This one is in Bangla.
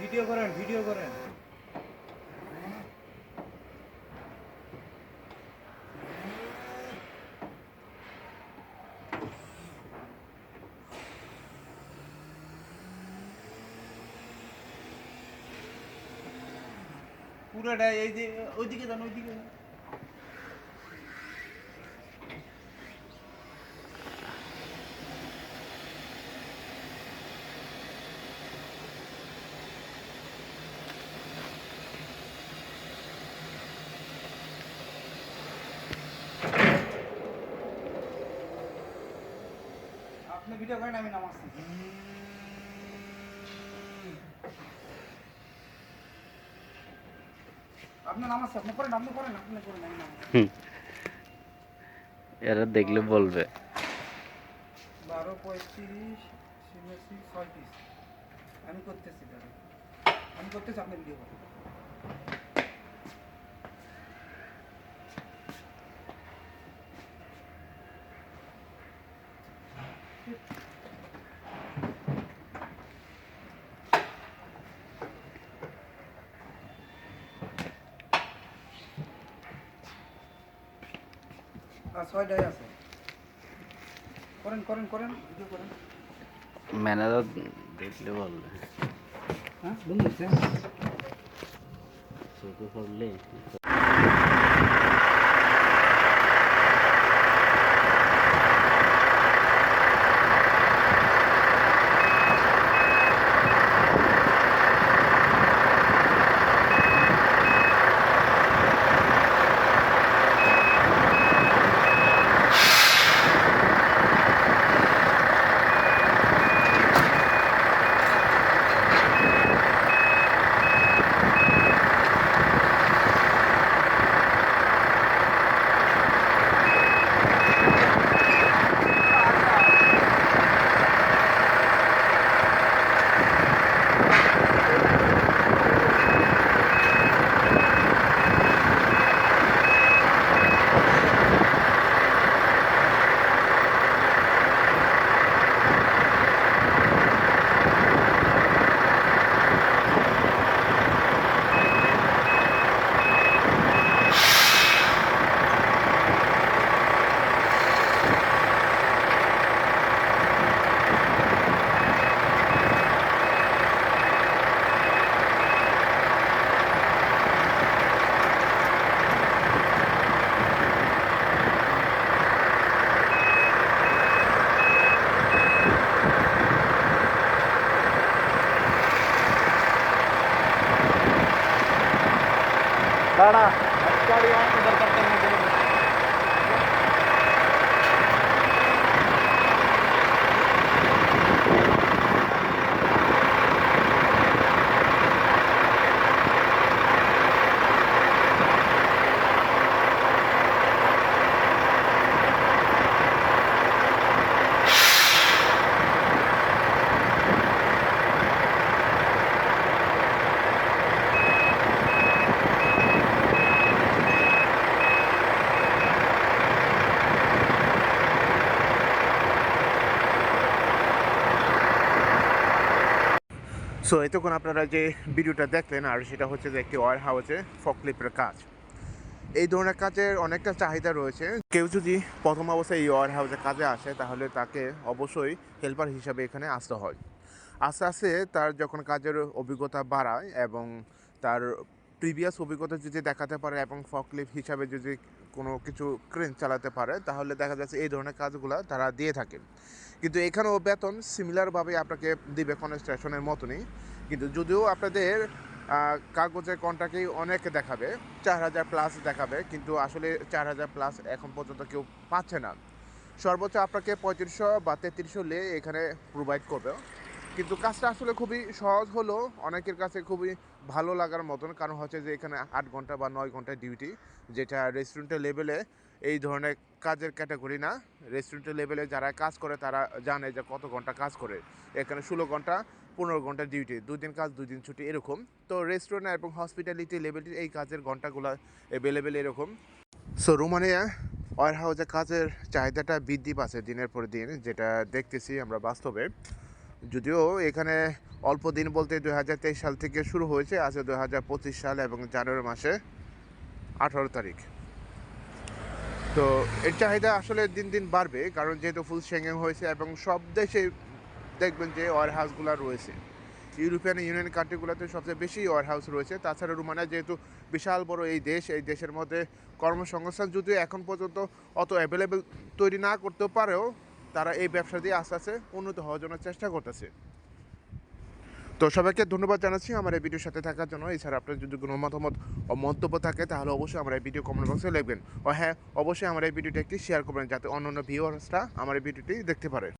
ভিডিও করেন ভিডিও করেন পুরোটা এই যে ওইদিকে যান ওইদিকে যান। আপনি ভিডিও করেন আমি নামাচ্ছি আপনি করেন আপনি করেন আপনি করেন আমি। এরা দেখলে বলবে। বারো পঁয়ত্রিশ ছিয়াশি ছয়ত্রিশ। আমি করতেছি। আমি করতেছি আপনি ভিডিও করেন। ছয়টাই আছে। করেন করেন করেন ভিডিও করেন। ম্যানেজার দেখলে বলবে। হ্যাঁ বন্ধু হচ্ছে চোখে পড়লে खाना अच्छा भी है उधर करते हैं সো এতক্ষণ আপনারা যে ভিডিওটা দেখলেন, আর সেটা হচ্ছে যে একটি ওয়ার হাউসে ফকলিপের কাজ। এই ধরনের কাজের অনেকটা চাহিদা রয়েছে। কেউ যদি প্রথম অবস্থায় এই ওয়ার হাউসে কাজে আসে, তাহলে তাকে অবশ্যই হেল্পার হিসাবে এখানে আসতে হয়। আস্তে আস্তে তার যখন কাজের অভিজ্ঞতা বাড়ায় এবং তার প্রিভিয়াস অভিজ্ঞতা যদি দেখাতে পারে এবং ফকলিপ হিসাবে যদি কোনো কিছু ক্রেন চালাতে পারে, তাহলে দেখা যাচ্ছে এই ধরনের কাজগুলো তারা দিয়ে থাকেন। কিন্তু এখানেও বেতন সিমিলারভাবে আপনাকে দিবে কনস্ট্রাকশনের মতনই। কিন্তু যদিও আপনাদের কাগজের কন্ট্রাক্টেই অনেক দেখাবে, চার হাজার প্লাস দেখাবে, কিন্তু আসলে চার হাজার প্লাস এখন পর্যন্ত কেউ পাচ্ছে না। সর্বোচ্চ আপনাকে পঁয়ত্রিশশো বা তেত্রিশশো লে এখানে প্রোভাইড করবে। কিন্তু কাজটা আসলে খুবই সহজ হলো। অনেকের কাছে খুবই ভালো লাগার মতন, কারণ হচ্ছে যে এখানে আট ঘণ্টা বা নয় ঘণ্টা ডিউটি যেটা রেস্টুরেন্টের লেভেলে এই ধরনের কাজের ক্যাটাগরি না। রেস্টুরেন্টের লেভেলে যারা কাজ করে, তারা জানে যে কত ঘণ্টা কাজ করে। এখানে ষোলো ঘণ্টা, পনেরো ঘণ্টা ডিউটি দুই দিন কাজ, দুই দিন ছুটি, এরকম। তো রেস্টুরেন্ট এবং হসপিটালিটি লেভেলটি এই কাজের ঘন্টাগুলো অ্যাভেলেবেল এরকম। সো রোমানিয়া ওয়ার হাউসে কাজের চাহিদাটা বৃদ্ধি পাচ্ছে দিনের পর দিন, যেটা দেখতেছি আমরা বাস্তবে। যদিও এখানে অল্প দিন বলতে দুই হাজার তেইশ সাল থেকে শুরু হয়েছে, আজ দুই হাজার পঁচিশ সাল এবং জানুয়ারি মাসে আঠারো তারিখ। তো এর চাহিদা আসলে দিন দিন বাড়বে, কারণ যেহেতু ফুল সেঙ্গেন হয়েছে এবং সব দেশে দেখবেন যে ওয়ার হাউসগুলো রয়েছে। ইউরোপিয়ান ইউনিয়ন কান্ট্রিগুলোতে সবচেয়ে বেশি ওয়ার হাউস রয়েছে। তাছাড়া রুমানিয়া যেহেতু বিশাল বড় এই দেশ, এই দেশের মধ্যে কর্মসংস্থান যদিও এখন পর্যন্ত অত অ্যাভেলেবেল তৈরি না করতে পারেও তারা এই ব্যবসা দিয়ে আস্তে আস্তে উন্নত হওয়ার জন্য চেষ্টা করতেছে। তো সবাইকে ধন্যবাদ জানাচ্ছি আমার এই ভিডিওর সাথে থাকার জন্য। এছাড়া আপনার যদি কোনো মতামত ও মন্তব্য থাকে, তাহলে অবশ্যই আমার এই ভিডিও কমেন্ট বক্সে লিখবেন। ও হ্যাঁ অবশ্যই আমার এই ভিডিওটি একটি শেয়ার করবেন, যাতে অন্য অন্য ভিউয়ার্সরা আমার এই ভিডিওটি দেখতে পারে।